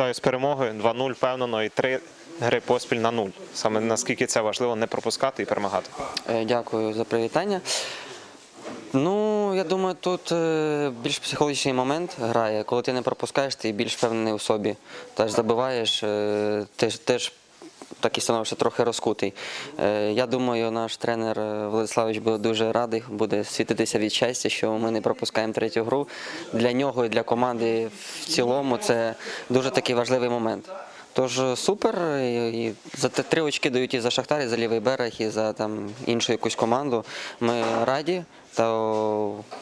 Вітаю з перемогою. 2-0 впевнено і 3 гри поспіль на нуль. Саме наскільки це важливо не пропускати і перемагати. Е, Дякую за привітання. Ну, я думаю, тут е, більш психологічний момент грає. Коли ти не пропускаєш, ти більш впевнений у собі. Теж забиваєш, е, теж, теж такий становишся трохи розкутий. Е, Я думаю, наш тренер е, Владиславович буде дуже радий, буде світитися від щастя, що ми не пропускаємо третю гру. Для нього і для команди в цілому це дуже такий важливий момент. Тож е, супер, і за три очки дають і за Шахтар, і за лівий берег, і за там іншу якусь команду. Ми раді, та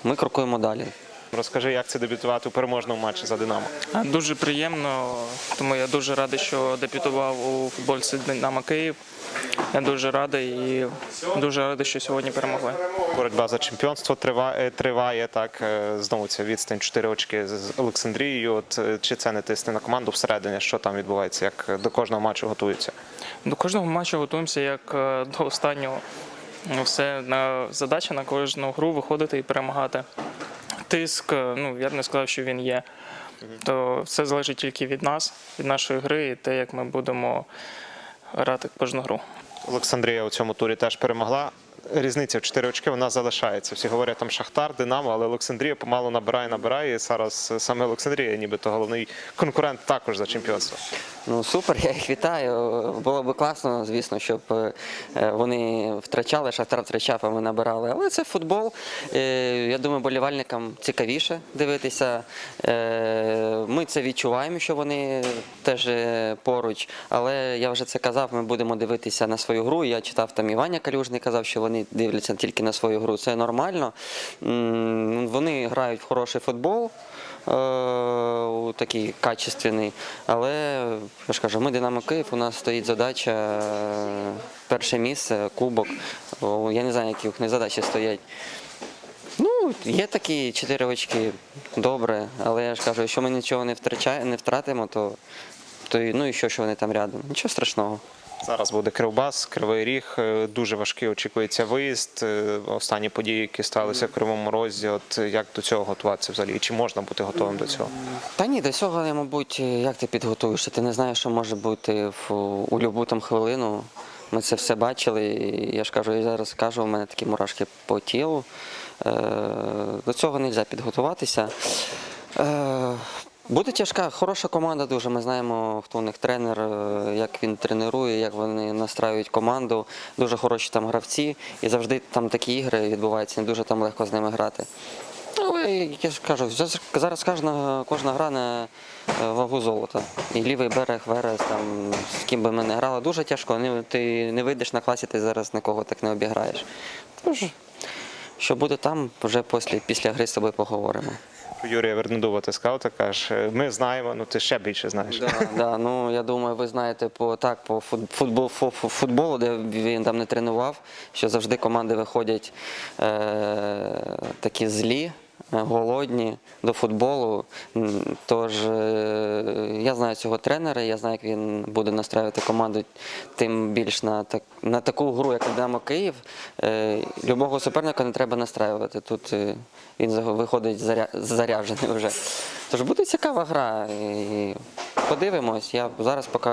ми крокуємо далі. Розкажи, як це дебютувати у переможному матчі за Динамо. Дуже приємно, тому я дуже радий, що дебютував у футбольці Динамо Київ. Я дуже радий і дуже радий, що сьогодні перемогли. Боротьба за чемпіонство триває, триває так. е, Знову ця відстань 4 очки з Олександрією. От е, чи це не тисне на команду всередині? Що там відбувається? Як до кожного матчу готуються? До кожного матчу готуємося як е, до останнього. Все на задача на кожну гру виходити і перемагати. Тиск, е, ну я б не сказав, що він є. То все залежить тільки від нас, від нашої гри і те, як ми будемо грати кожну гру. Олександрія у цьому турі теж перемогла. Різниця в 4 очки вона залишається. Всі говорять там Шахтар, Динамо, але Олександрія помалу набирає, набирає. І зараз саме Олександрія, нібито головний конкурент також за чемпіонство. Ну супер, я їх вітаю. Було б класно, звісно, щоб е, вони втрачали, Шахтар втрачав, а ми набирали. Але це футбол. Е, Я думаю, болівальникам цікавіше дивитися. Е, Ми це відчуваємо, що вони теж поруч. Але я вже це казав, ми будемо дивитися на свою гру. Я читав там Іваня Калюжний казав, що вони дивляться тільки на свою гру. Це нормально. Вони грають в хороший футбол е, такий качественний. Але я ж кажу, ми Динамо Київ, у нас стоїть задача е, перше місце, кубок. Я не знаю, які них задачі стоять. Ну, є такі чотири очки, добре, але я ж кажу, якщо ми нічого не втрачаємо, не втратимо, то, то і- ну і що, що вони там рядом. Нічого страшного. Зараз буде Кривбас, Кривий Ріг. Е, Дуже важкий очікується виїзд. Е, Останні події, які сталися в Кривому Розі. От як до цього готуватися взагалі? Чи можна бути готовим до цього? Та ні, до цього, я, мабуть, як ти підготуєшся? Ти не знаєш, що може бути в, у любу там хвилину. Ми це все бачили. І я ж кажу, і зараз кажу, у мене такі мурашки по тілу. Е, до цього не можна підготуватися. Буде тяжка, хороша команда дуже. Ми знаємо, хто у них тренер, е, як він тренує, як вони настраюють команду. Дуже хороші там гравці. І завжди там такі ігри відбуваються, не дуже там легко з ними грати. Але я ж кажу, зараз- кожна, кожна гра на е, вагу золота. І лівий берег, Верес, там, з ким би ми не грали, дуже тяжко. Ти не вийдеш на класі, ти зараз нікого так не обіграєш. Тож, що буде там, вже після, після гри з тобою поговоримо. Юрія Вернедуба, ти сказав, ти кажеш, е, ми знаємо, ну ти ще більше знаєш. Да, да, ну я думаю, ви знаєте по так по фут- футбол, фу- фу- футболу, де він там не тренував, що завжди команди виходять е, такі злі. Голодні до футболу. Тож е, я знаю цього тренера, я знаю, як він буде настраювати команду тим більш на так на таку гру, як Динамо Київ. Е, Любого суперника не треба настраювати. Тут е, він виходить заря- заряджений вже. Тож буде цікава гра. І подивимось. Я зараз поки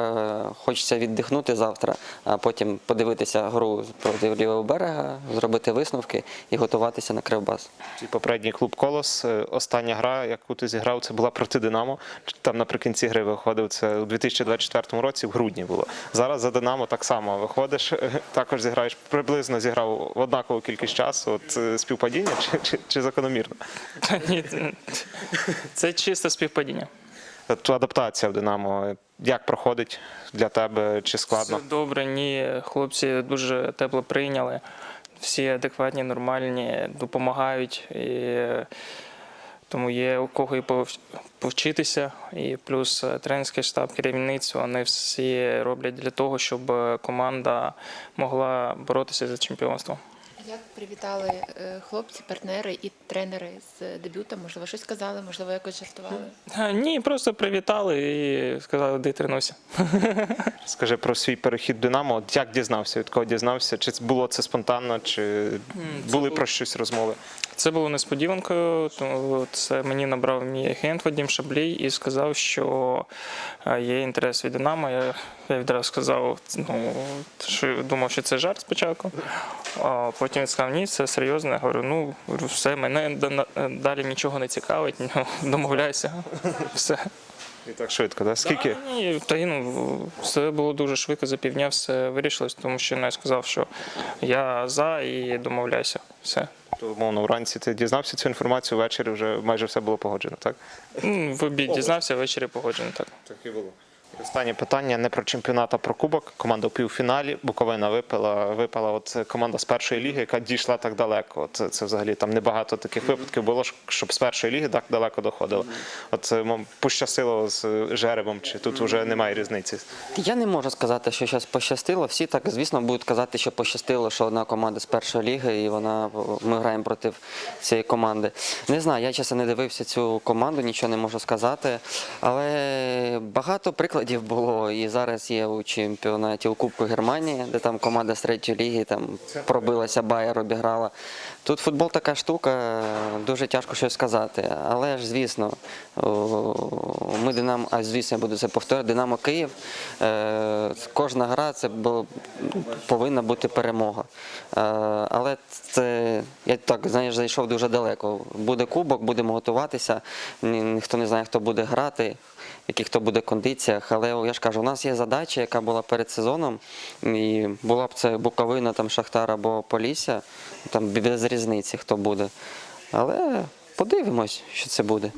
хочеться віддихнути завтра, а потім подивитися гру проти лівого берега, зробити висновки і готуватися на кривбас. Твій попередній клуб Колос. е, Остання гра, яку ти зіграв, це була проти Динамо. Там наприкінці гри виходив це у 2024 році, в грудні було. Зараз за Динамо так само виходиш, е, також зіграєш приблизно зіграв в однакову кількість часу. От е, співпадіння чи, чи, чи закономірно? Та ні, це- це чисте співпадіння. Адаптація в Динамо. Як проходить для тебе? Чи складно? Все добре, ні. Хлопці дуже тепло прийняли. Всі адекватні, нормальні, допомагають. І тому є у кого і повчитися. І плюс е, тренерський штаб, керівництво, вони всі роблять для того, щоб е, команда могла боротися за чемпіонство. Як привітали е, хлопці, партнери і тренери з дебютом? Можливо, щось сказали, можливо, якось жартували. Е, Ні, просто привітали і сказали, де тренуйся. Скажи про свій перехід Динамо. Як дізнався? Від кого дізнався? Чи було це спонтанно, чи були про щось розмови? Це було несподіванкою. Це мені набрав мій агент Вадим Шаблій і сказав, що е, є інтерес від Динамо. Я, я відразу сказав, ну, що думав, що це жарт спочатку. А потім він сказав, ні, це серйозно. Я говорю, ну все, мене далі нічого не цікавить, ну, домовляйся. Все. І так швидко, так? Скільки? Та Ні, та ну, все було дуже швидко за півдня, все вирішилось, тому що я сказав, що я за і домовляйся. Все. То, умовно, вранці ти дізнався цю інформацію, ввечері вже майже все було погоджено, так? Ну, В обід дізнався, ввечері погоджено так. Так і було. Останнє питання не про чемпіонат, а про кубок. Команда у півфіналі. Буковина випала. Випала от команда з першої ліги, яка дійшла так далеко. От це взагалі там небагато таких випадків було, щоб з першої ліги так далеко доходило. От е, пощастило з е, жеребом, чи тут вже немає різниці. Я не можу сказати, що щось пощастило. Всі так, звісно, будуть казати, що пощастило, що одна команда з першої ліги, і вона ми граємо проти цієї команди. Не знаю, я чесно не дивився цю команду, нічого не можу сказати. Але багато прикладів було. І зараз є у чемпіонаті у Кубку Германії, де там команда з третьої ліги там пробилася, Байер обіграла. Тут футбол така штука, дуже тяжко щось сказати. Але ж, звісно, ми Динамо, а звісно, я буду це повторювати, Динамо Київ. Е, Кожна гра це повинна бути перемога. Е, Але це я так знаєш, зайшов дуже далеко. Буде кубок, будемо готуватися. Ніхто не знає, хто буде грати, в яких хто буде кондиціях. Але я ж кажу, у нас є задача, яка була перед сезоном, і була б це Буковина, там Шахтар або Полісся, там без різниці, хто буде. Але подивимось, що це буде.